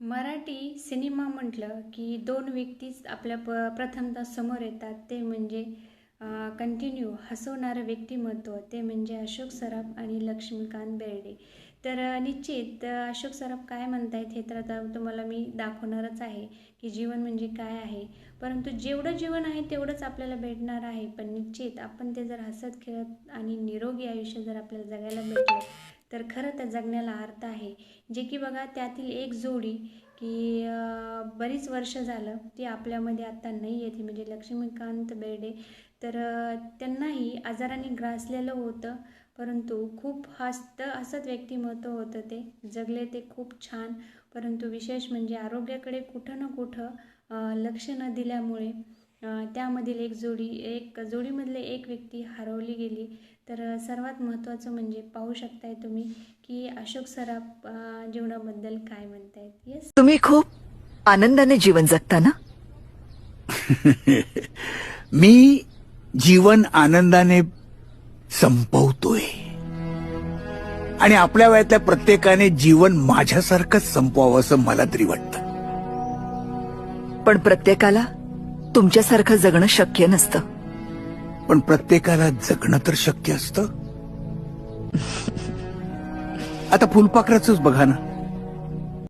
Marathi cinema म्हटलं की दोन व्यक्तीच आपल्या प प्रथमतः समोर येतात. ते म्हणजे कंटिन्यू हसवणारं व्यक्तिमत्व. ते म्हणजे अशोक सराफ आणि लक्ष्मीकांत बेर्डे. तर निश्चित अशोक सराफ काय म्हणतायत हे तर आता तुम्हाला मी दाखवणारच आहे की जीवन म्हणजे काय आहे. परंतु जेवढं जीवन आहे तेवढंच आपल्याला भेटणार आहे. पण निश्चित आपण ते जर हसत खेळत आणि निरोगी आयुष्य जर आपल्याला जगायला भेटलं तर खरं त्या जगण्याला अर्थ आहे. जे की बघा त्यातील एक जोडी की बरीच वर्ष झालं ती आपल्यामध्ये आत्ता नाही येते म्हणजे लक्ष्मीकांत बेर्डे तर त्यांनाही आजाराने ग्रासलेलं होतं. परंतु खूप हसत हसत व्यक्तिमत्व होतं ते. जगले ते खूप छान. परंतु विशेष म्हणजे आरोग्याकडे कुठं ना कुठं लक्ष न दिल्यामुळे त्यामधील एक जोडी एक जोडीमधले एक व्यक्ती हरवली गेली. तर सर्वात महत्त्वाचं म्हणजे पाहू शकताय तुम्ही की अशोक सराफ जीवनाबद्दल काय म्हणतायत? येस तुम्ही खूप आनंदाने जीवन जगता ना? मी जीवन आनंदाने संपवतोय. आणि आपल्या वयातल्या प्रत्येकाने जीवन माझ्यासारखंच संपवावं असं मला तरी वाटतं. पण प्रत्येकाला तुमच्यासारखं जगणं शक्य नसतं. पण प्रत्येकाला जगणं तर शक्य असतं. आता फुलपाखराच बघा ना.